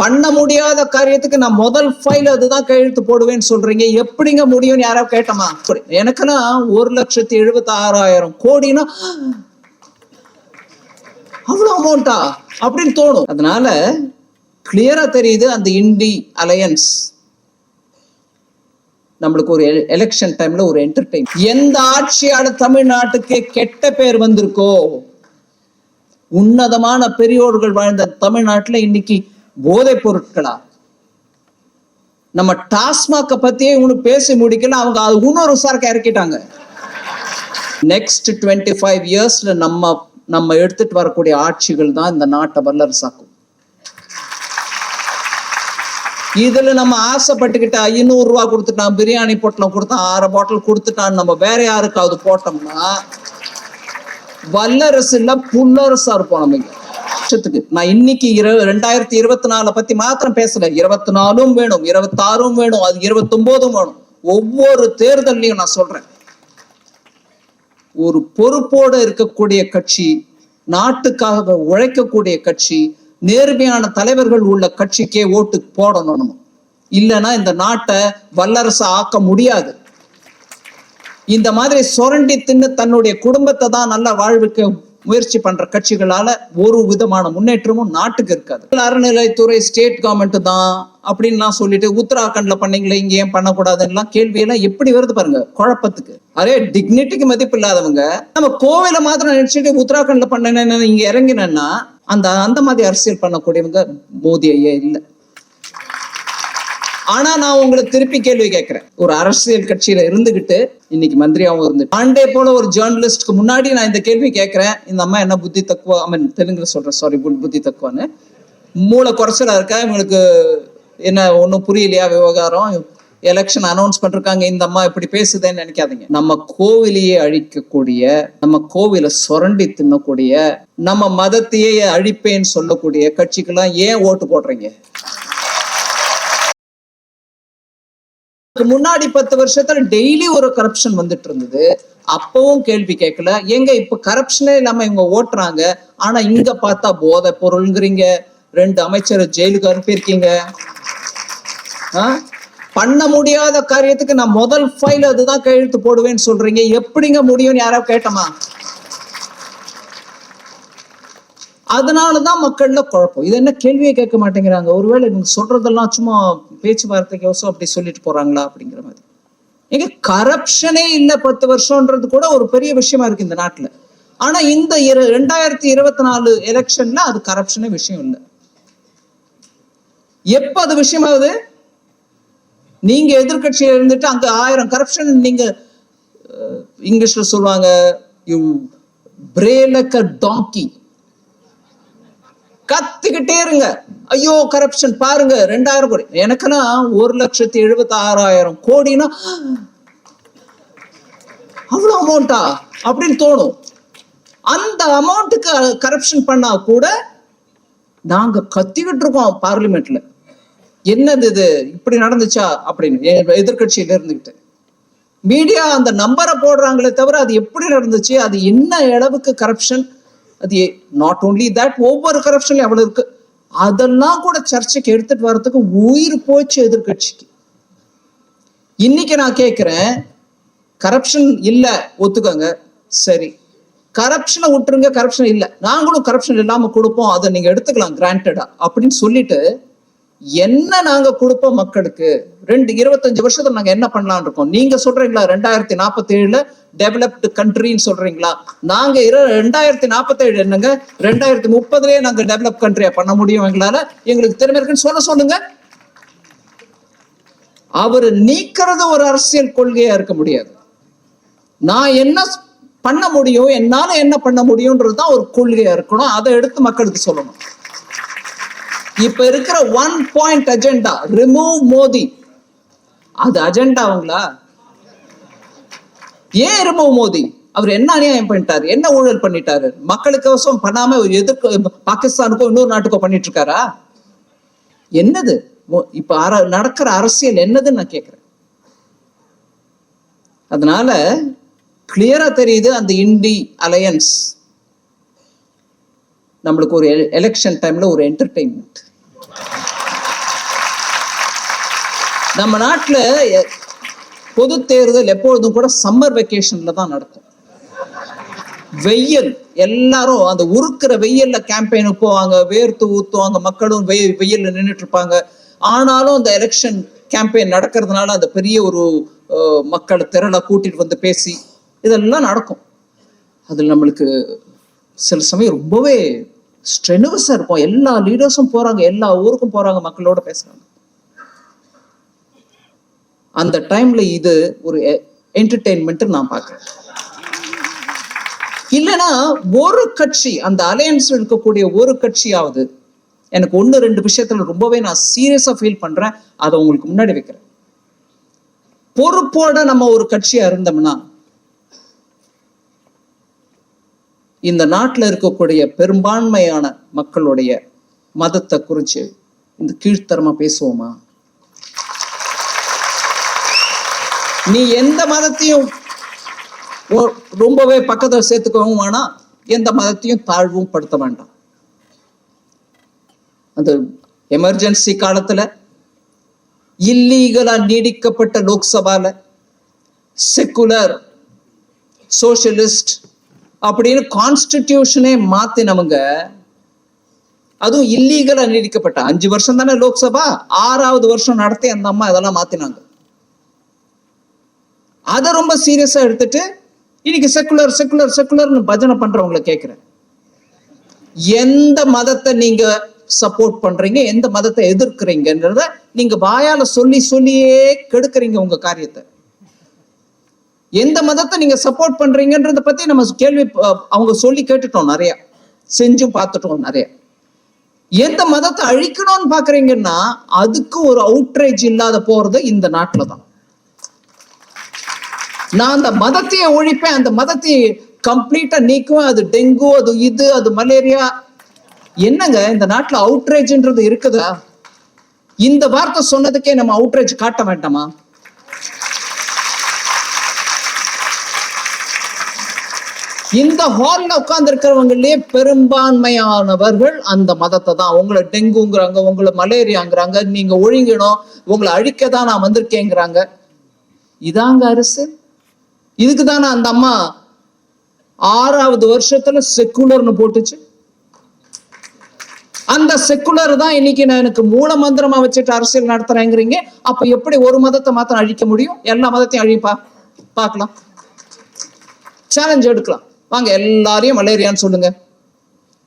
பண்ண முடியாத காரியத்துக்கு நான் முதல் ஃபைல் அதுதான் கையெழுத்து போடுவேன்னு சொல்றீங்க. எப்படிங்க முடியும்னு யாராவது கேட்டமா? எனக்குன்னா ஒரு லட்சத்தி எழுபத்தி ஆறாயிரம் கோடினா அவ்வளவு அமௌண்ட்டா அப்படின்னு தோணும். அதனால கிளியரா தெரியுது அந்த இண்டி அலையன்ஸ் நம்மளுக்கு ஒரு எலெக்ஷன் டைம்ல ஒரு என்டர்டைன் எந்த ஆட்சியால தமிழ்நாட்டுக்கு கெட்ட பேர் வந்திருக்கோ உன்னதமான பெரியோர்கள் வாழ்ந்த தமிழ்நாட்டுல இன்னைக்கு போதைப் பொருட்களா நம்ம டாஸ்மாக பத்தியே இவனு பேசி முடிக்கல அவங்க அது இன்னொரு சரக்கு இறக்கிட்டாங்க. நெக்ஸ்ட் டுவெண்ட்டி ஃபைவ் இயர்ஸ்ல நம்ம நம்ம எடுத்துட்டு வரக்கூடிய ஆட்சிகள் தான் இந்த நாட்டை வல்லரசாக்கும். இதுல நம்ம ஆசைப்பட்டுக்கிட்ட ஐநூறு ரூபா கொடுத்துட்டான் பிரியாணி பொட்டலம் கொடுத்தான் ஆறு பாட்டில் கொடுத்துட்டான் நம்ம வேற யாருக்காவது போட்டோம்னா வல்லரசு இல்ல புல்லரசா இருப்போம் நம்ம இங்க. வருஷத்துக்கு. நான் இன்னைக்கு இரு ரெண்டாயிரத்தி இருபத்தி நாலு பத்தி மாத்திரம் பேசல. இருபத்தி நாலும் வேணும் இருபத்தாறும் வேணும் அது இருபத்தி ஒன்பதும் வேணும். ஒவ்வொரு தேர்தல்லையும் நான் சொல்றேன். ஒரு பொறுப்போடு இருக்கக்கூடிய கட்சி நாட்டுக்காக உழைக்கக்கூடிய கட்சி நேர்மையான தலைவர்கள் உள்ள கட்சிக்கே ஓட்டு போடணும் நம்ம இல்லைன்னா இந்த நாட்டை வல்லரசு ஆக்க முடியாது. இந்த மாதிரி சுரண்டி தின்னு தன்னுடைய குடும்பத்தை தான் நல்ல வாழ்வுக்கு முயற்சி பண்ற கட்சிகளால ஒரு விதமான முன்னேற்றமும் நாட்டுக்கு இருக்காது. அறநிலைத்துறை ஸ்டேட் கவர்மெண்ட் தான் அப்படின்லாம் சொல்லிட்டு உத்தராகண்ட்ல பண்ணீங்களே இங்க ஏன் பண்ணக்கூடாதுன்னு கேள்வியெல்லாம் எப்படி வருது பாருங்க குழப்பத்துக்கு. அதே டிக்னிட்டிக்கு மதிப்பு இல்லாதவங்க நம்ம கோவில மாத்திரம் நினைச்சிட்டு உத்தராகண்ட்ல பண்ணேன்னு இங்க இறங்கினேன்னா அந்த அந்த மாதிரி அரசியல் பண்ணக்கூடியவங்க மோதி ஐயா இல்லை. ஆனா நான் உங்களை திருப்பி கேள்வி கேட்கிறேன். ஒரு அரசியல் கட்சியில இருந்துகிட்டு இன்னைக்கு மந்திரியாவும் இருந்து பாண்டே போல ஒரு ஜேர்னலிஸ்ட்க்கு முன்னாடி நான் இந்த கேள்வி கேட்கிறேன். இந்த அம்மா என்ன புத்தி தக்குவா? ஐ மீன் தெலுங்குல சொல்றேன். சாரி புத்தி தக்குவான்னு. மூளை குறைச்சலா இருக்கா? இவங்களுக்கு என்ன ஒன்றும் புரியலையா விவகாரம்? எலெக்ஷன் அனௌன்ஸ் பண்ணிருக்காங்க. இந்த அம்மா இப்படி பேசுதேன்னு நினைக்காதீங்க. நம்ம கோவிலையே அழிக்கக்கூடிய நம்ம கோவிலை சுரண்டி தின்னக்கூடிய நம்ம மதத்தையே அழிப்பேன்னு சொல்லக்கூடிய கட்சிக்கெல்லாம் ஏன் ஓட்டு போடுறீங்க இதுக்கு முன்னாடி பத்து வருஷத்துல டெய்லி ஒரு கரப்ஷன் வந்துட்டு இருந்தது அப்பவும் கேள்வி கேட்கல. எங்க இப்ப கரப்ஷனே இல்லாம இவங்க ஓட்டுறாங்க? ஆனா இங்க பார்த்தா போதை பொருள்ங்கிறீங்க. ரெண்டு அமைச்சர் ஜெயிலுக்கு அனுப்பியிருக்கீங்க. பண்ண முடியாத காரியத்துக்கு நான் முதல் ஃபைல் அதுதான் கையெழுத்து போடுவேன்னு சொல்றீங்க. எப்படிங்க முடியும்னு யாராவது கேட்டமா? அதனாலதான் மக்கள்ல குழப்பம். இது என்ன கேள்வியே கேட்க மாட்டேங்கிறாங்க. ஒருவேளை இவங்க சொல்றதெல்லாம் சும்மா பேச்சுவார்த்தைக்கோசம் அப்படி சொல்லிட்டு போறாங்களா அப்படிங்கிற மாதிரி. எங்க கரப்ஷனே இல்ல பத்து வருஷம்ன்றது கூட ஒரு பெரிய விஷயமா இருக்கு இந்த நாட்டுல. ஆனா இந்த இரு ரெண்டாயிரத்தி இருபத்தி நாலு எலெக்ஷன்ல அது கரப்ஷனே விஷயம் இல்லை. எப்ப அது விஷயமாவது நீங்க எதிர்கட்சியில இருந்துட்டு அங்க ஆயிரம் கரப்ஷன் நீங்க இங்கிலீஷ்ல சொல்லுவாங்க யூ பிரேலக்க டாங்கி கத்திக்கிட்டே இருங்க. ஐயோ கரப்ஷன் பாருங்க ரெண்டாயிரம் கோடி. எனக்குன்னா ஒரு லட்சத்தி எழுபத்தி ஆறாயிரம் கோடினா அவ்வளவு அமௌண்ட்டா அப்படின்னு தோணும். அந்த அமௌண்ட்டுக்கு கரப்ஷன் பண்ணா கூட நாங்க கத்திக்கிட்டு இருக்கோம் பார்லிமெண்ட்ல என்னது இது? இப்படி நடந்துச்சா? அப்படின்னு. எதிர்கட்சியில இருந்துகிட்டு. மீடியா அந்த நம்பரை போடுறாங்களே தவிர அது எப்படி நடந்துச்சு? அது என்ன அளவுக்கு கரப்ஷன் அது நாட் ஓன்லி தட் ஒவ்வொரு கரப்ஷன்லயும் எவ்வளோ இருக்கு? அதெல்லாம் கூட சர்ச்சைக்கு எடுத்துட்டு வர்றதுக்கு உயிர் போச்சு எதிர்க்கட்சிக்கு. இன்னைக்கு நான் கேட்கிறேன் கரப்ஷன் இல்ல ஒத்துக்கோங்க. சரி. கரப்ஷனை விட்டுருங்க கரப்ஷன் இல்ல. நாங்களும் கரப்ஷன் இல்லாம கொடுப்போம் அதை நீங்க எடுத்துக்கலாம் கிராண்டடா அப்படின்னு சொல்லிட்டு என்ன நாங்க கொடுப்போம் மக்களுக்கு? ரெண்டு இருபத்தஞ்சு வருஷத்துல நாங்க என்ன பண்ணலாம்னு இருக்கோம்? நீங்க சொல்றீங்களா ரெண்டாயிரத்தி நாற்பத்தி ஏழுல டெவலப்டு கண்ட்ரின்னு சொல்றீங்களா? நாங்க ரெண்டாயிரத்தி நாற்பத்தி ஏழு என்னங்க ரெண்டாயிரத்தி முப்பதுலயே நாங்க டெவலப் கண்ட்ரியா பண்ண முடியும் எங்களால? எங்களுக்கு திறமை இருக்குன்னு சொல்ல சொல்லுங்க. அவர் நீக்கிறது ஒரு அரசியல் கொள்கையா இருக்க முடியாது. நான் என்ன பண்ண முடியும் என்னால என்ன பண்ண முடியும்ன்றது தான் ஒரு கொள்கையா இருக்கணும். அதை எடுத்து மக்களுக்கு சொல்லணும். இப்ப இருக்கிற one point agenda remove Modi அது அஜெண்டாவுங்களா ஏன் ரிமூவ் மோடி அவர் என்ன அநியாயம் பண்ணிட்டாரு? என்ன ஊழல் பண்ணிட்டாரு? மக்களுக்கோசம் பண்ணாம எதிர்க்க பாகிஸ்தானுக்கோ இன்னொரு நாட்டுக்கோ பண்ணிட்டு இருக்காரா என்னது இப்ப அர- நடக்கிற அரசியல் என்னதுன்னு நான் கேக்குறேன். அதனால கிளியரா தெரியுது அந்த இண்டி அலையன்ஸ் நம்மளுக்கு ஒரு எலெக்ஷன் டைம்ல ஒரு என்டர்டெயின்மெண்ட் நம்ம நாட்டுல பொது தேர்தல் எப்பொழுதும் கூட சம்மர் வெக்கேஷன்ல தான் நடக்கும். வெயில் எல்லாரும் அந்த உருக்குற வெயில்ல கேம்பெயினுக்கு போவாங்க வேர்த்து ஊத்துவாங்க மக்களும் வெயில் வெயில்ல நின்றுட்டு இருப்பாங்க. ஆனாலும் அந்த எலெக்ஷன் கேம்பெயின் நடக்கிறதுனால அந்த பெரிய ஒரு அஹ், மக்கள் திரளை கூட்டிட்டு வந்து பேசி இதெல்லாம் நடக்கும். அதில் நம்மளுக்கு சில சமயம் ரொம்பவே ஸ்ட்ரெனுவஸாக இருக்கும் எல்லா லீடர்ஸும் போறாங்க. எல்லா ஊருக்கும் போறாங்க. மக்களோட பேசுறாங்க. அந்த டைம்ல இது ஒரு என்டர்டெயின்மெண்ட் நான் பார்க்குறேன். இல்லைன்னா ஒரு கட்சி அந்த அலையன்ஸ் இருக்கக்கூடிய ஒரு கட்சியாவது எனக்கு ஒன்று ரெண்டு விஷயத்துல ரொம்பவே நான் சீரியஸா ஃபீல் பண்றேன். அதை உங்களுக்கு முன்னாடி வைக்கிறேன். பொறுப்போட நம்ம ஒரு கட்சியா இருந்தோம்னா இந்த நாட்டில் இருக்கக்கூடிய பெரும்பான்மையான மக்களுடைய மதத்தை குறித்து இந்த கீழ்த்தரமாக பேசுவோமா? நீ எந்த மதத்தையும் ரொம்பவே பக்கத்தில் சேர்த்துக்கவும் வேணாம் எந்த மதத்தையும் தாழ்வும் படுத்த வேண்டாம். அந்த எமர்ஜென்சி காலத்தில் இல்லீகலா நீடிக்கப்பட்ட லோக்சபால செக்குலர் சோஷியலிஸ்ட் அப்படின்னு கான்ஸ்டிடியூஷனே மாத்தினவங்க அதுவும் இல்லீகலா நீடிக்கப்பட்ட அஞ்சு வருஷம் தானே லோக்சபா? ஆறாவது வருஷம் நடத்தி அந்த அம்மா இதெல்லாம் மாத்தினாங்க. அதை ரொம்ப சீரியஸா எடுத்துட்டு இன்னைக்கு செக்குலர் செக்குலர் செக்குலர்னு பஜனை பண்றவங்களை கேட்கிறேன். எந்த மதத்தை நீங்க சப்போர்ட் பண்றீங்க? எந்த மதத்தை எதிர்க்கிறீங்கன்றத நீங்க வாயால சொல்லி சொல்லியே கெடுக்குறீங்க உங்க காரியத்தை. எந்த மதத்தை நீங்க சப்போர்ட் பண்றீங்கன்றத பத்தி நம்ம கேள்வி அவங்க சொல்லி கேட்டுட்டோம் நிறைய. செஞ்சும் பார்த்துட்டோம் நிறைய. எந்த மதத்தை அழிக்கணும்னு பாக்குறீங்கன்னா அதுக்கு ஒரு அவுட்ரேஜ் இல்லாத போறது இந்த நாட்டுல தான். நான் அந்த மதத்தையே ஒழிப்பேன் அந்த மதத்தை கம்ப்ளீட்டா நீக்குவேன். அது டெங்கு அது இது அது மலேரியா. என்னங்க இந்த நாட்டுல அவுட்ரேஜ்ன்றது இருக்குதா? இந்த வார்த்தை சொன்னதுக்கே நம்ம அவுட்ரேஜ் காட்ட வேண்டாமா? இந்த ஹாலில் உட்கார்ந்து இருக்கிறவங்களே பெரும்பான்மையானவர்கள் அந்த மதத்தை தான். உங்களை டெங்குங்கிறாங்க உங்களை மலேரியாங்கிறாங்க நீங்க ஒழுங்கணும் உங்களை அழிக்க தான் நான் வந்திருக்கேங்கிறாங்க. இதாங்க அரசு. இதுக்கு தானே அந்த அம்மா ஆறாவது வருஷத்துல செக்குலர்னு போட்டுச்சு. அந்த செக்குலர் தான் இன்னைக்கு நான் எனக்கு மூல மந்திரமா வச்சுட்டு அரசியல் நடத்துறேங்கிறீங்க. அப்ப எப்படி ஒரு மதத்தை மாத்திரம் அழிக்க முடியும்? எல்லா மதத்தையும் அழிப்பா பார்க்கலாம். சேலஞ்ச் எடுக்கலாம். வாங்க எல்லாரையும் மலேரியான்னு சொல்லுங்க.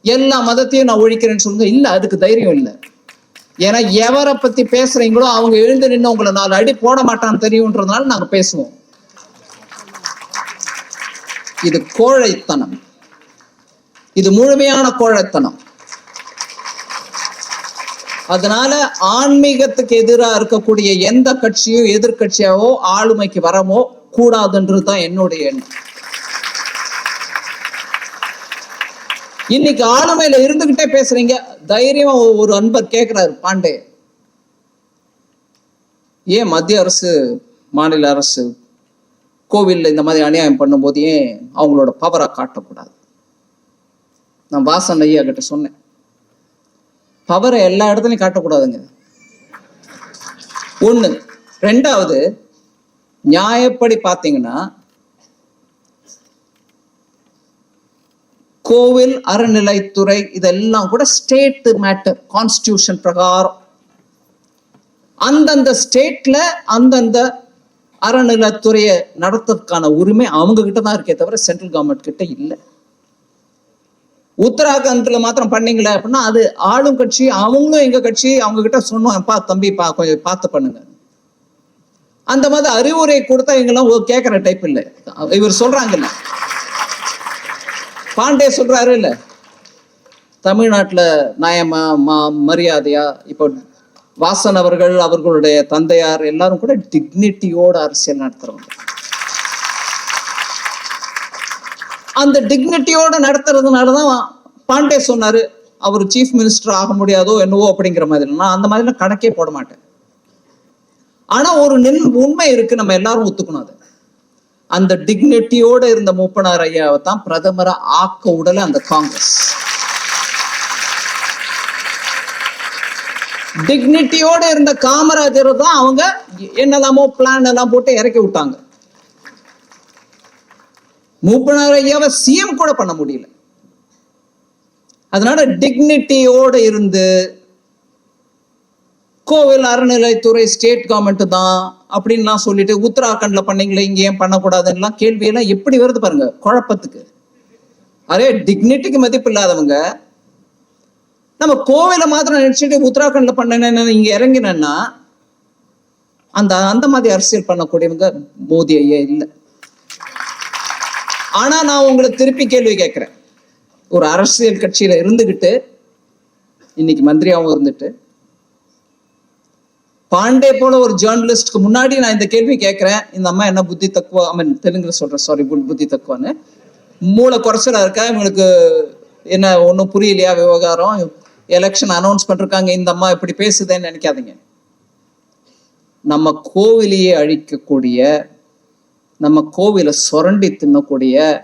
எல்லா மதத்தையும் நான் ஒழிக்கிறேன்னு சொல்லுங்க. இல்ல அதுக்கு தைரியம் இல்லை. ஏன்னா எவரை பத்தி பேசுறீங்களோ அவங்க எழுந்து நின்று உங்களை நாலு அடி போட மாட்டான்னு தெரியுன்றதுனால நாங்க பேசுவோம். இது கோழைத்தனம். இது முழுமையான கோழைத்தனம். அதனால ஆன்மீகத்துக்கு எதிராக இருக்கக்கூடிய எந்த கட்சியும் எதிர்கட்சியாவோ ஆளுமைக்கு வரமோ கூடாதுன்றது தான் என்னுடைய எண்ணம். இன்னைக்கு ஆளுமையில இருந்துகிட்டே பேசுறீங்க. தைரியமா ஒரு அன்பர் கேட்கிறாரு பாண்டே. ஏன் மத்திய அரசு மாநில அரசு கோவில்ல இந்த மாதிரி அநியாயம் பண்ணும்போது ஏன் அவங்களோட பவரை காட்டக்கூடாது? நான் வாசன் ஐயா கிட்ட சொன்னேன். பவரை எல்லா இடத்துலையும் காட்டக்கூடாதுங்க. ஒண்ணு. ரெண்டாவது நியாயப்படி பார்த்தீங்கன்னா கோவில் அறநிலைத்துறை இதெல்லாம் கூட ஸ்டேட் மேட்டர் கான்ஸ்டியூஷன் பிரகாரம். அந்தந்த ஸ்டேட்ல அந்தந்த அறநிலைத்துறையை நடத்துறதுக்கான உரிமை அவங்க கிட்ட தான் இருக்கே தவிர சென்ட்ரல் கவர்மெண்ட் கிட்ட இல்லை. உத்தராகண்ட்ல மாத்திரம் பண்ணீங்களே அப்படின்னா அது ஆளும் கட்சி அவங்களும் எங்க கட்சி அவங்க கிட்ட சொன்னோம் பா தம்பி பா கொஞ்சம் பார்த்து பண்ணுங்க. அந்த மாதிரி அறிவுரை கொடுத்தா எங்கெல்லாம் ஓ கேட்குற டைப் இல்லை. இவர் சொல்றாங்கல்ல பாண்டே சொல்றாரு இல்ல? தமிழ்நாட்டுல நயமா மா மரியாதையா இப்போ வாசன் அவர்கள் அவர்களுடைய தந்தையார் எல்லாரும் கூட டிக்னிட்டியோட அரசியல் நடத்துறவங்க. அந்த டிக்னிட்டியோட நடத்துறதுனாலதான் பாண்டே சொன்னாரு அவர் சீஃப் மினிஸ்டர் ஆக முடியாதோ என்னவோ அப்படிங்கிற மாதிரி நான் அந்த மாதிரிலாம் கணக்கே போட மாட்டேன். ஆனா ஒரு நின் உண்மை இருக்கு நம்ம எல்லாரும் ஒத்துக்கணும் அதை. அந்த டிக்னிட்டியோட இருந்த மூப்பனார் ஐயாவை தான் பிரதமரை ஆக்க உடல அந்த காங்கிரஸ். டிக்னிட்டியோட இருந்த காமராஜர் தான் அவங்க என்னெல்லாமோ பிளான் எல்லாம் போட்டு இறக்கி விட்டாங்க. மூப்பனார் ஐயாவை சிஎம் கூட பண்ண முடியல. அதனால டிக்னிட்டியோட இருந்து கோவில் அறநிலைத்துறை ஸ்டேட் கவர்மெண்ட் தான் அப்படின்லாம் சொல்லிட்டு உத்தராகண்ட்ல பண்ணீங்களே இங்கே ஏன் பண்ணக்கூடாதுன்னெலாம் கேள்வியெல்லாம் எப்படி வருது பாருங்க குழப்பத்துக்கு. அதே டிக்னிட்டிக்கு மதிப்பு இல்லாதவங்க நம்ம கோவிலை மாத்திரம் நினைச்சிட்டு உத்தராகண்ட்ல பண்ணேன்னு இங்க இறங்கினேன்னா அந்த அந்த மாதிரி அரசியல் பண்ணக்கூடியவங்க மோதி ஐயா இல்லை. ஆனா நான் உங்களை திருப்பி கேள்வி கேட்கிறேன். ஒரு அரசியல் கட்சியில இருந்துகிட்டு இன்னைக்கு மந்திரியாவும் இருந்துட்டு பாண்டே போல ஒரு ஜேர்னலிஸ்ட்க்கு முன்னாடி நான் இந்த கேள்வி கேட்கிறேன் இந்த அம்மா என்ன புத்தி தக்குவா? ஐ மீன் தெலுங்குல சொல்றேன். சாரி புத்தி தக்குவான்னு. மூளை குறைச்சலா இருக்கா? இவங்களுக்கு என்ன ஒன்றும் புரியலையா விவகாரம்? எலெக்ஷன் அனௌன்ஸ் பண்ணிருக்காங்க. இந்த அம்மா இப்படி பேசுதேன்னு நினைக்காதீங்க. நம்ம கோவிலையே அழிக்கக்கூடிய நம்ம கோவிலை சுரண்டி தின்னக்கூடிய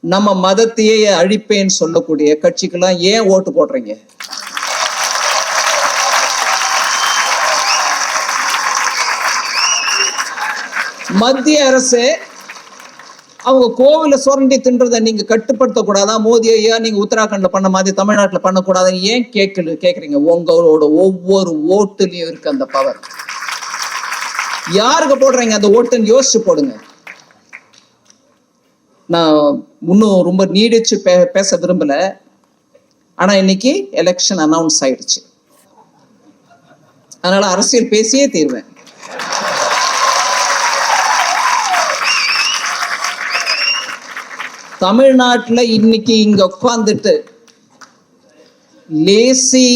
நம்ம மதத்தையே அழிப்பேன்னு சொல்லக்கூடிய கட்சிக்கெல்லாம் ஏன் ஓட்டு போடுறீங்க? மத்திய அரசு அவங்க கோவில சுரண்டி தின்றதை நீங்க கட்டுப்படுத்த கூடாதா மோடி ஐயா நீங்க உத்தராகண்ட்ல பண்ண மாதிரி தமிழ்நாட்டுல பண்ணக்கூடாதுன்னு ஏன் கேட்கல கேக்குறீங்க? உங்களோட ஒவ்வொரு ஓட்டுலயும் இருக்கு அந்த பவர் யாருக்கு போடுறீங்க? அந்த ஓட்டுன்னு யோசிச்சு போடுங்க. நான் இன்னும் ரொம்ப நீடிச்சு பே பேச விரும்பல. ஆனா இன்னைக்கு எலெக்ஷன் அனௌன்ஸ் ஆயிடுச்சு. அதனால அரசியல் பேசியே தீர்வேன். தமிழ்நாட்டில் இன்னைக்கு இங்க உட்காந்துட்டு லேசி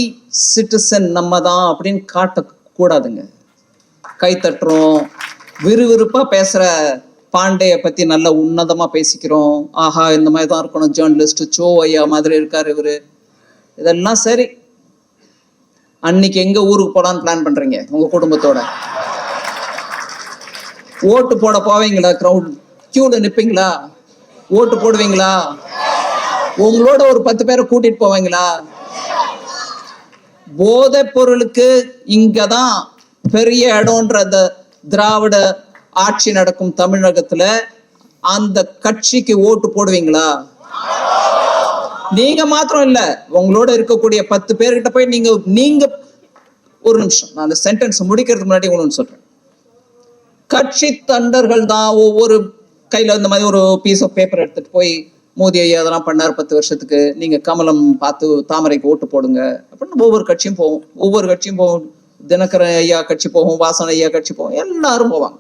சிட்டிசன் நம்ம தான் அப்படின்னு காட்டக்கூடாதுங்க. கை தட்டுறோம் விறுவிறுப்பா பேசுற பாண்டேய பத்தி நல்ல உன்னதமா பேசிக்கிறோம். ஆஹா இந்த மாதிரி தான் இருக்கணும் ஜேர்னலிஸ்ட் சோ ஐயா மாதிரி இருக்காரு இவரு. இதெல்லாம் சரி. அன்னைக்கு எங்க ஊருக்கு போலான்னு பிளான் பண்றீங்க உங்க குடும்பத்தோட? ஓட்டு போட போவீங்களா கிரவுட் கியூல நிப்பீங்களா? ஓட்டு போடுவீங்களா? உங்களோட ஒரு பத்து பேரை கூட்டிட்டு போவீங்களா? போதை பொருளுக்கு இங்கதான் பெரிய இடம்ன்ற அந்த திராவிட ஆட்சி நடக்கும் தமிழகத்துல அந்த கட்சிக்கு ஓட்டு போடுவீங்களா? நீங்க மாத்திரம் இல்ல உங்களோட இருக்கக்கூடிய பத்து பேர்கிட்ட போய் நீங்க நீங்க ஒரு நிமிஷம் நான் அந்த சென்டென்ஸ் முடிக்கிறதுக்கு முன்னாடி ஒன்று சொல்றேன். கட்சி தண்டர்கள் தான் ஒவ்வொரு கையில இந்த மாதிரி ஒரு பீஸ் ஆஃப் பேப்பர் எடுத்துட்டு போய் மோதி ஐயா அதெல்லாம் பண்ணார் பத்து வருஷத்துக்கு. நீங்க கமலம் பார்த்து தாமரைக்கு ஓட்டு போடுங்க. அப்படின்னு ஒவ்வொரு கட்சியும் போகும். ஒவ்வொரு கட்சியும் போகும். தினகரன் ஐயா கட்சி போகும் வாசன் ஐயா கட்சி போகும். எல்லாரும் போவாங்க.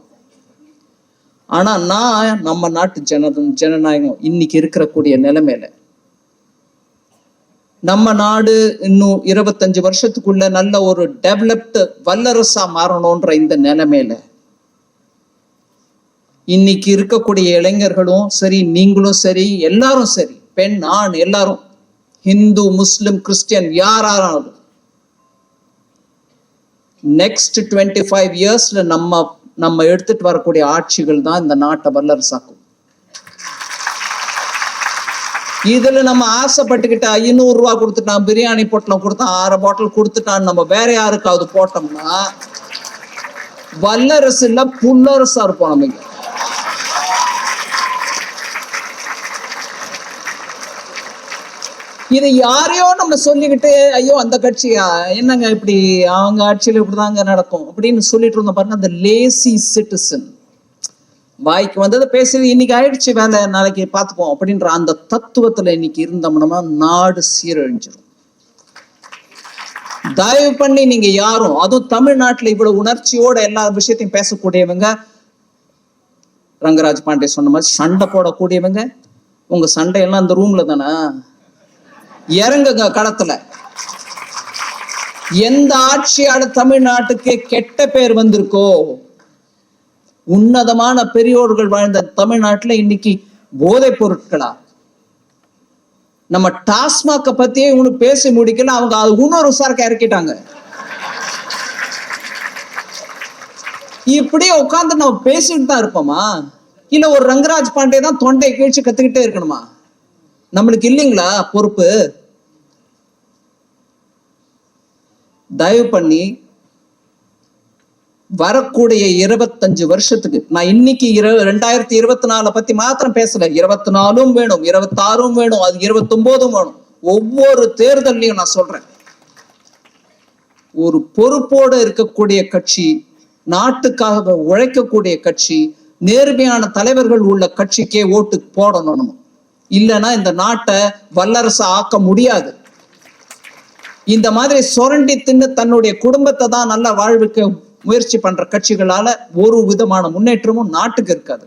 ஆனா நான் நம்ம நாட்டு ஜன ஜனநாயகம் இன்னைக்கு இருக்கக்கூடிய நிலைமையில நம்ம நாடு இன்னும் இருபத்தஞ்சு வருஷத்துக்குள்ள நல்ல ஒரு டெவலப்டு வல்லரசா மாறணும்ன்ற இந்த நிலைமையில இன்னைக்கு இருக்கக்கூடிய இளைஞர்களும் சரி நீங்களும் சரி எல்லாரும் சரி பெண் ஆண் எல்லாரும் ஹிந்து முஸ்லிம் கிறிஸ்டியன் யாராலும் நெக்ஸ்ட் டுவெண்ட்டி ஃபைவ் இயர்ஸ்ல நம்ம நம்ம எடுத்துட்டு வரக்கூடிய ஆட்சிகள் தான் இந்த நாட்டை வல்லரசாக்கும். இதுல நம்ம ஆசைப்பட்டுக்கிட்ட ஐநூறு ரூபா கொடுத்துட்டான் பிரியாணி பொட்டலம் கொடுத்தான் ஆறு பாட்டில் கொடுத்துட்டான் நம்ம வேற யாருக்காவது போட்டோம்னா வல்லரசு இல்ல புல்லரசா இருப்போம் நம்ம இது யாரையோ நம்ம சொல்லிக்கிட்டு ஐயோ அந்த கட்சியா? என்னங்க இப்படி? அவங்க ஆட்சியில இப்படிதாங்க நடக்கும். அப்படின்னு சொல்லிட்டு இருந்தோம் பாருங்க அந்த லேசி சிட்டிசன் வாய்க்கு வந்ததை பேசுறது இன்னைக்கு ஆயிடுச்சு வேலை நாளைக்கு பார்த்துப்போம் அப்படின்ற அந்த தத்துவத்துல இன்னைக்கு இருந்தோம்னா நாடு சீரழிஞ்சிடும் தயவு பண்ணி நீங்க யாரும் அதுவும் தமிழ்நாட்டுல இவ்வளவு உணர்ச்சியோட எல்லா விஷயத்தையும் பேசக்கூடியவங்க ரங்கராஜ் பாண்டே சொன்ன மாதிரி சண்டை போடக்கூடியவங்க உங்க சண்டையெல்லாம் அந்த ரூம்ல தானே? இறங்குங்க களத்துல. எந்த ஆட்சியால தமிழ்நாட்டுக்கு கெட்ட பேர் வந்திருக்கோ உன்னதமான பெரியோர்கள் வாழ்ந்த தமிழ்நாட்டுல இன்னைக்கு போதைப் பொருட்களா? நம்ம டாஸ்மாக பத்தியே இவனு பேசி முடிக்கல அவங்க அது இன்னொரு சரக்கு இறக்கிட்டாங்க. இப்படியே உட்கார்ந்து நம்ம பேசிட்டு தான் இருப்போமா? இல்ல ஒரு ரங்கராஜ் பாண்டே தான் தொண்டை கீழ்ச்சி கத்துக்கிட்டே இருக்கணுமா? நம்மளுக்கு இல்லைங்களா பொறுப்பு? தயவு பண்ணி வரக்கூடிய இருபத்தஞ்சு வருஷத்துக்கு நான் இன்னைக்கு இரு ரெண்டாயிரத்தி இருபத்தி நாலு பத்தி மாத்திரம் பேசல. இருபத்தி நாலும் வேணும் இருபத்தாறும் வேணும் அது இருபத்தொன்பதும் வேணும். ஒவ்வொரு தேர்தல்லையும் நான் சொல்றேன். ஒரு பொறுப்போடு இருக்கக்கூடிய கட்சி நாட்டுக்காக உழைக்கக்கூடிய கட்சி நேர்மையான தலைவர்கள் உள்ள கட்சிக்கே ஓட்டு போடணும் நம்ம. இல்லைன்னா இந்த நாட்டை வல்லரசு ஆக்க முடியாது. இந்த மாதிரி சுரண்டி தின்னு தன்னுடைய குடும்பத்தை தான் நல்லா வாழ்வுக்கு முயற்சி பண்ற கட்சிகளால ஒரு விதமான முன்னேற்றமும் நாட்டுக்கு இருக்காது.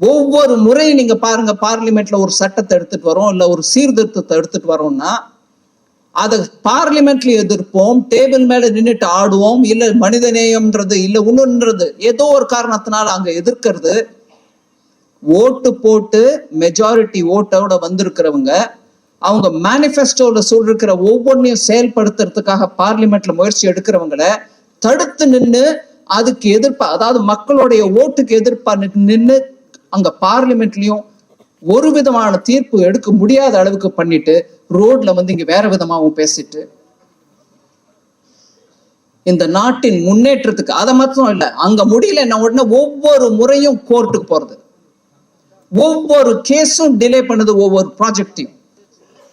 ஒவ்வொரு முறையும் நீங்க பாருங்க பார்லிமெண்ட்ல ஒரு சட்டத்தை எடுத்துட்டு வரோம் இல்ல ஒரு சீர்திருத்தத்தை எடுத்துட்டு வரோம்னா அதை பார்லிமெண்ட்ல எதிர்ப்போம் டேபிள் மேல நின்றுட்டு ஆடுவோம் இல்ல மனிதநேயம்ன்றது இல்ல இன்னொன்றது ஏதோ ஒரு காரணத்தினால அங்க எதிர்க்கிறது. ஓட்டு போட்டு மெஜாரிட்டி ஓட்டோட வந்திருக்கிறவங்க அவங்க மேனிஃபெஸ்டோல சொல்லிருக்கிற ஒவ்வொன்றையும் செயல்படுத்துறதுக்காக பார்லிமெண்ட்ல முயற்சி எடுக்கிறவங்கள தடுத்து நின்று அதுக்கு எதிர்ப்பா அதாவது மக்களுடைய ஓட்டுக்கு எதிர்ப்பா நின்று அங்க பார்லிமெண்ட்லயும் ஒரு விதமான தீர்ப்பு எடுக்க முடியாத அளவுக்கு பண்ணிட்டு ரோட்ல வந்து இங்க வேற விதமாகவும் பேசிட்டு. இந்த நாட்டின் முன்னேற்றத்துக்கு அதை மட்டும் இல்லை அங்க முடியல என்ன உடனே ஒவ்வொரு முறையும் கோர்ட்டுக்கு போறது. ஒவ்வொரு கேஸும் டிலே பண்ணுது ஒவ்வொரு ப்ராஜெக்டையும்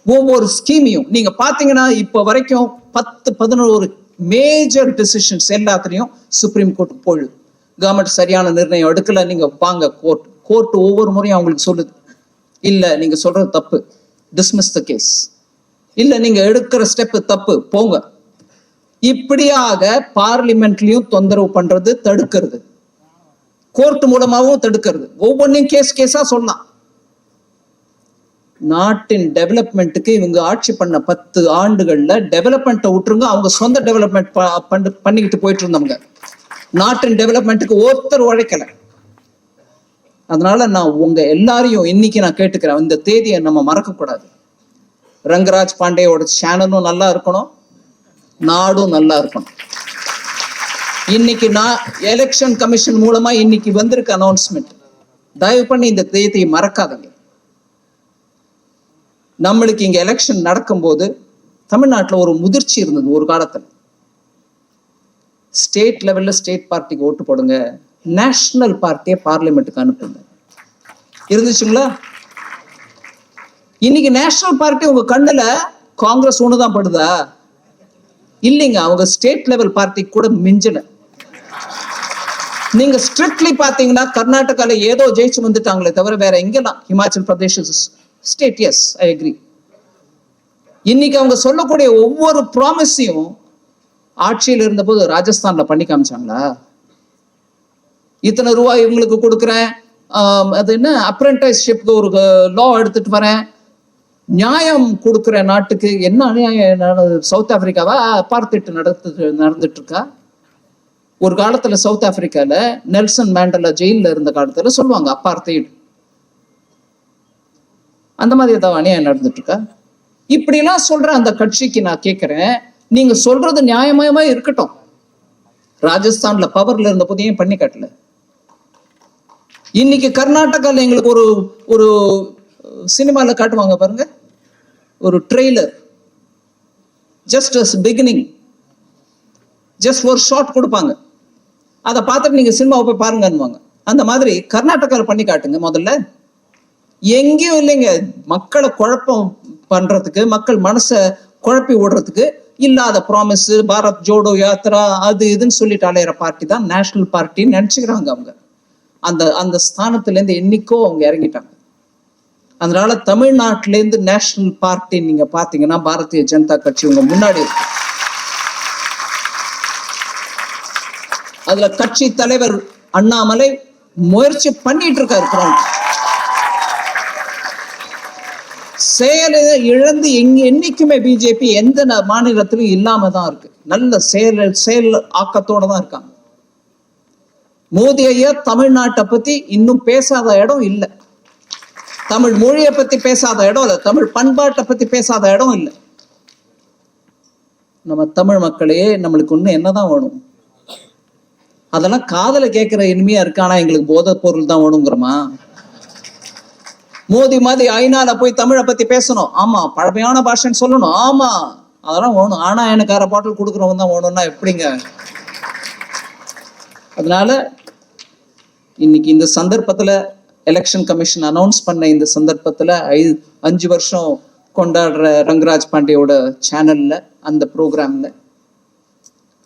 ஒவ்வொரு ஸ்கீமையும் நீங்க பாத்தீங்கன்னா இப்ப வரைக்கும் பத்து பதினோரு மேஜர் டிசிஷன்ஸ் எல்லாத்துலயும் சுப்ரீம் கோர்ட் போயிடுது கவர்மெண்ட் சரியான நிர்ணயம் எடுக்கல நீங்க வாங்க கோர்ட் கோர்ட் ஒவ்வொரு முறையும் அவங்களுக்கு சொல்லுது. இல்ல நீங்க சொல்றது தப்பு. டிஸ்மிஸ் த கேஸ் இல்ல நீங்க எடுக்கிற ஸ்டெப் தப்பு. போங்க. இப்படியாக பார்லிமெண்ட்லயும் தொந்தரவு பண்றது தடுக்கிறது. கோர்ட் மூலமாகவும் தடுக்கிறது. ஒவ்வொன்றையும் கேஸ் கேஸா சொல்லலாம். நாட்டின் டெவலப்மெண்ட்டுக்கு இவங்க ஆட்சி பண்ண பத்து ஆண்டுகள்ல டெவலப்மெண்ட்டை விட்டுருங்க. அவங்க சொந்த டெவலப்மெண்ட் பண்ணிக்கிட்டு போயிட்டு இருந்தவங்க நாட்டின் டெவலப்மெண்ட்டுக்கு ஒருத்தர் உழைக்கல. அதனால நான் உங்க எல்லாரையும் இன்னைக்கு நான் கேட்டுக்கிறேன். இந்த தேதியை நம்ம மறக்க கூடாது ரங்கராஜ் பாண்டேயோட சேனலும் நல்லா இருக்கணும். நாடும் நல்லா இருக்கணும். இன்னைக்கு நான் எலெக்ஷன் கமிஷன் மூலமா இன்னைக்கு வந்திருக்க அனௌன்ஸ்மெண்ட் தயவு பண்ணி இந்த தேதியை மறக்காதீங்க. நம்மளுக்கு இங்க எலெக்ஷன் நடக்கும்போது தமிழ்நாட்டுல ஒரு முதிர்ச்சி இருந்தது ஒரு காலத்தில். ஸ்டேட் லெவல்ல ஸ்டேட் பார்ட்டிக்கு ஓட்டு போடுங்க நேஷனல் பார்ட்டியை பார்லிமெண்ட்டுக்கு அனுப்புங்க. இருந்துச்சுங்களா? இன்னைக்கு நேஷனல் பார்ட்டி உங்க கண்ணுல காங்கிரஸ் ஒண்ணுதான் படுதா? இல்லைங்க அவங்க ஸ்டேட் லெவல் பார்ட்டி கூட மிஞ்சல. நீங்க ஸ்ட்ரிக்ட்லி பாத்தீங்கன்னா கர்நாடகால ஏதோ ஜெயிச்சு வந்துட்டாங்களே தவிர வேற எங்கெல்லாம்? Himachal Pradesh state S I agri இன்னைக்கு அவங்க சொல்லக்கூடிய ஒவ்வொரு ப்ராமிஸையும் ஆட்சியில் இருந்தபோது ராஜஸ்தான்ல பண்ணி காமிச்சாங்களா? இத்தனை ரூபாய் இவங்களுக்கு கொடுக்குறேன். அது என்ன? அப்ரெண்டிஸ்ஷிப்க்கு ஒரு லா எடுத்துட்டு வரேன். நியாயம் கொடுக்குற நாட்டுக்கு என்ன அநியாயம்? சவுத் ஆப்பிரிக்காவா? பார்த்துட்டு நடத்து நடந்துட்டு இருக்கா ஒரு காலத்துல சவுத் ஆப்பிரிக்கால நெல்சன் மேண்டலா ஜெயிலில் இருந்த காலத்துல சொல்லுவாங்க அப்பார்த்தைடு அந்த மாதிரி ஏதாவது அநியாயம் நடந்துட்டு இருக்கா இப்படிலாம் சொல்ற அந்த கட்சிக்கு நான் கேட்கிறேன் நீங்க சொல்றது நியாயமயமா இருக்கட்டும். ராஜஸ்தான்ல பவர்ல இருந்த போது ஏன் பண்ணி காட்டல. இன்னைக்கு கர்நாடகால எங்களுக்கு ஒரு ஒரு சினிமால காட்டுவாங்க பாருங்க. ஒரு ட்ரெய்லர் ஜஸ்ட் பிகினிங் ஜஸ்ட் ஒரு ஷார்ட் கொடுப்பாங்க. அதை பார்த்துட்டு நீங்க சினிமாவை போய் பாருங்கன்னுவாங்க. அந்த மாதிரி கர்நாடகாவில் பண்ணி காட்டுங்க முதல்ல. எங்கேயும் இல்லைங்க. மக்களை குழப்பம் பண்றதுக்கு மக்கள் மனசை குழப்பி விடுறதுக்கு இல்லாத ப்ராமிஸ் பாரத் ஜோடோ யாத்ரா அது இதுன்னு சொல்லிட்டு அலையிற பார்ட்டி தான் நேஷனல் பார்ட்டின்னு நினைச்சுக்கிறாங்க அவங்க. அந்த அந்த ஸ்தானத்துல இருந்து என்னைக்கோ அவங்க இறங்கிட்டாங்க. அதனால தமிழ்நாட்டில இருந்து நேஷனல் பார்ட்டி நீங்க பாத்தீங்கன்னா பாரதிய ஜனதா கட்சி உங்க முன்னாடி இருக்கு. அதுல கட்சி தலைவர் அண்ணாமலை முயற்சி பண்ணிட்டு இருக்காரு. செயலை இழந்து எங்க என்னைக்குமே பிஜேபி எந்த மாநிலத்திலும் இல்லாம தான் இருக்கு. நல்ல செயல் செயல் ஆக்கத்தோட தான் இருக்காங்க. மோதி ஐயா தமிழ்நாட்டை பத்தி இன்னும் பேசாத இடம் இல்லை. தமிழ் மொழியை பத்தி பேசாத இடம் இல்லை. தமிழ் பண்பாட்டை பத்தி பேசாத இடம் இல்லை. நம்ம தமிழ் மக்களே நம்மளுக்கு ஒண்ணு என்னதான் வேணும்? அதெல்லாம் காதல கேட்கிற இனிமையா இருக்கானா? எங்களுக்கு போதைப் பொருள் தான் வேணுங்கிறோமா? மோதி மாதிரி ஐநால போய் தமிழை பத்தி பேசணும். ஆமா பழமையான பாஷைன்னு சொல்லணும். ஆமா. அதெல்லாம் ஓணும். ஆனா எனக்கு அரை பாட்டில் கொடுக்குறவங்க தான் ஓணும்னா எப்படிங்க? அதனால இன்னைக்கு இந்த சந்தர்ப்பத்துல எலெக்ஷன் கமிஷன் அனௌன்ஸ் பண்ண இந்த சந்தர்ப்பத்துல ஐ அஞ்சு வருஷம் கொண்டாடுற ரங்கராஜ் பாண்டியோட சேனல்ல அந்த ப்ரோக்ராம்ல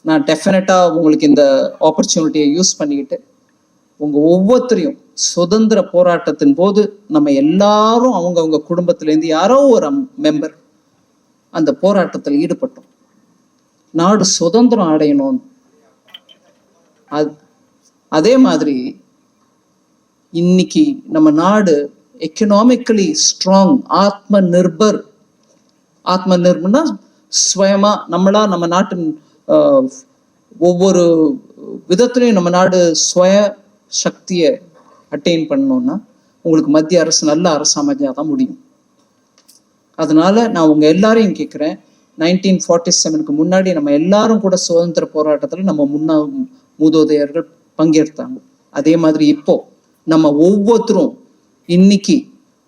நான் டெஃபினட்டா உங்களுக்கு இந்த ஆப்பர்ச்சுனிட்டியை யூஸ் பண்ணிக்கிட்டு உங்க ஒவ்வொருத்தரையும் சுதந்திர போராட்டத்தின் போது நம்ம எல்லாரும் அவங்கவுங்க குடும்பத்திலேருந்து யாரோ ஒரு மெம்பர் அந்த போராட்டத்தில் ஈடுபட்டோம். நாடு சுதந்திரம் அடையணும். அது அதே மாதிரி இன்னைக்கு நம்ம நாடு எக்கனாமிக்கலி ஸ்ட்ராங் ஆத்ம நிர்பர் ஆத்ம நிர்பர்னா சுயமா நம்மளா நம்ம நாட்டின் ஒவ்வொரு விதத்திலையும் நம்ம நாடு சுய சக்தியை அட்டைன் பண்ணணும்னா உங்களுக்கு மத்திய அரசு நல்ல அரசு அமைஞ்சாதான் முடியும். அதனால நான் உங்க எல்லாரையும் கேட்குறேன் நைன்டீன் ஃபார்ட்டி செவனுக்கு முன்னாடி நம்ம எல்லாரும் கூட சுதந்திர போராட்டத்துல நம்ம முன்னா மூதோதையர்கள் பங்கேற்றாங்க. அதே மாதிரி இப்போ நம்ம ஒவ்வொருத்தரும் இன்னைக்கு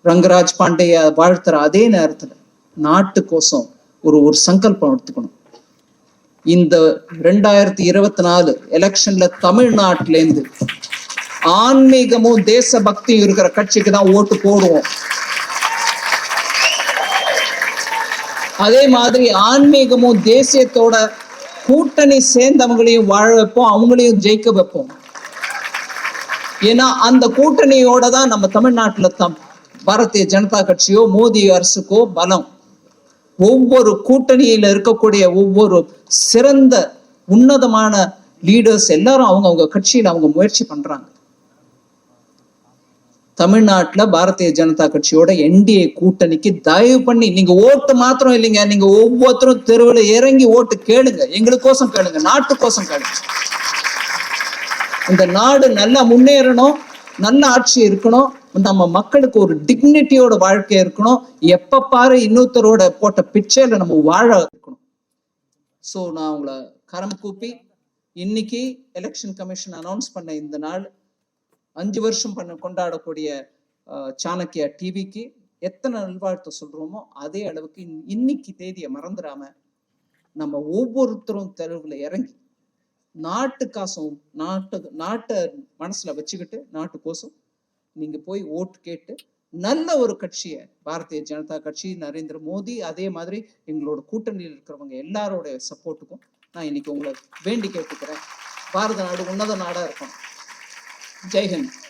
ரங்கராஜ் பாண்டைய வாழ்த்துற அதே நேரத்துல நாட்டுக்கோசம் ஒரு ஒரு சங்கல்பம் எடுத்துக்கணும். இந்த ரெண்டாயிரத்தி இருபத்தி நாலு எலெக்ஷன்ல தமிழ்நாட்டிலேருந்து ஆன்மீகமும் தேசபக்தியும் இருக்கிற கட்சிக்கு தான் ஓட்டு போடுவோம். அதே மாதிரி ஆன்மீகமும் தேசியத்தோட கூட்டணி சேர்ந்தவங்களையும் வாழ வைப்போம் அவங்களையும் ஜெயிக்க வைப்போம். ஏன்னா அந்த கூட்டணியோட தான் நம்ம தமிழ்நாட்டில் தம் பாரதிய ஜனதா கட்சியோ மோடி அரசுக்கோ பலம். ஒவ்வொரு கூட்டணியில இருக்கக்கூடிய ஒவ்வொரு சிறந்த உன்னதமான லீடர்ஸ் எல்லாரும் அவங்க அவங்க கட்சியில் அவங்க முயற்சி பண்றாங்க. தமிழ்நாட்டுல பாரதிய ஜனதா கட்சியோட என்டிஏ கூட்டணிக்கு தயவு பண்ணி நீங்க ஓட்டு மாத்திரம் இல்லைங்க. நீங்க ஒவ்வொருத்தரும் தெருவில் இறங்கி ஓட்டு கேளுங்க. எங்களுக்கோசம் கேளுங்க. நாட்டுக்கோசம் கேளுங்க. இந்த நாடு நல்லா முன்னேறணும். நல்ல ஆட்சி இருக்கணும். நம்ம மக்களுக்கு ஒரு டிக்னிட்டியோட வாழ்க்கை இருக்கணும். எப்ப பாரு இன்னொருத்தரோட போட்ட பிச்சையில நம்ம வாழ இருக்கணும். ஸோ நான் உங்களை கரம் கூப்பி இன்னைக்கு எலெக்ஷன் கமிஷன் அனௌன்ஸ் பண்ண இந்த நாள் அஞ்சு வருஷம் பண்ண கொண்டாடக்கூடிய சாணக்கியா டிவிக்கு எத்தனை நல்வாழ்த்து சொல்றோமோ அதே அளவுக்கு இன்- இன்னைக்கு தேதியை மறந்துடாம நம்ம ஒவ்வொருத்தரும் தெருவில் இறங்கி நாட்டுக்காசும் நாட்டு நாட்டை மனசுல வச்சுக்கிட்டு நாட்டுக்கோசம் நீங்க போய் ஓட்டு கேட்டு நல்ல ஒரு கட்சியை பாரதிய ஜனதா கட்சி நரேந்திர மோடி அதே மாதிரி எங்களோட கூட்டணியில் இருக்கிறவங்க எல்லாரோட சப்போர்ட்டுக்கும் நான் இன்னைக்கு உங்களை வேண்டி கேட்டுக்கிறேன். பாரத நாடு உன்னத நாடா இருக்கும் ஜெய்ஹிந்த்